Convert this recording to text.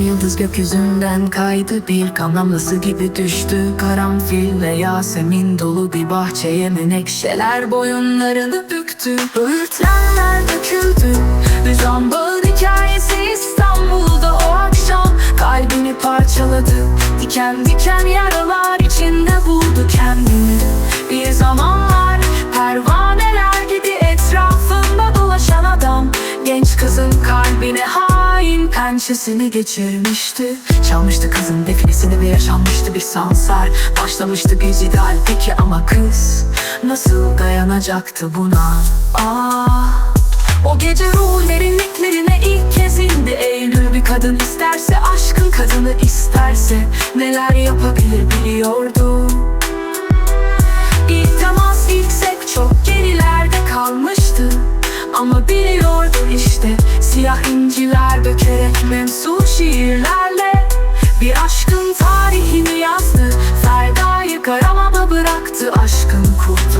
yıldız gökyüzünden kaydı. Bir kamlamlısı gibi düştü. Karanfil ve Yasemin dolu bir bahçeye Menekşeler boyunlarını büktü. Böğürtlenler döküldü. Hüzan bağın hikayesi İstanbul'da o akşam. Kalbini parçaladı. Diken diken yaralar pençesini geçirmişti. Çalmıştı kızın defilesini ve yaşanmıştı bir sansar. Başlamıştı bir ideal peki ama kız Nasıl dayanacaktı buna? Ah o gece ruh derinliklerine ilk kez indi. Eylül bir kadın isterse aşkın kadını isterse Neler yapabilir biliyordu Tarihini yazdı. Ferda'yı karamada bıraktı aşkın kurtu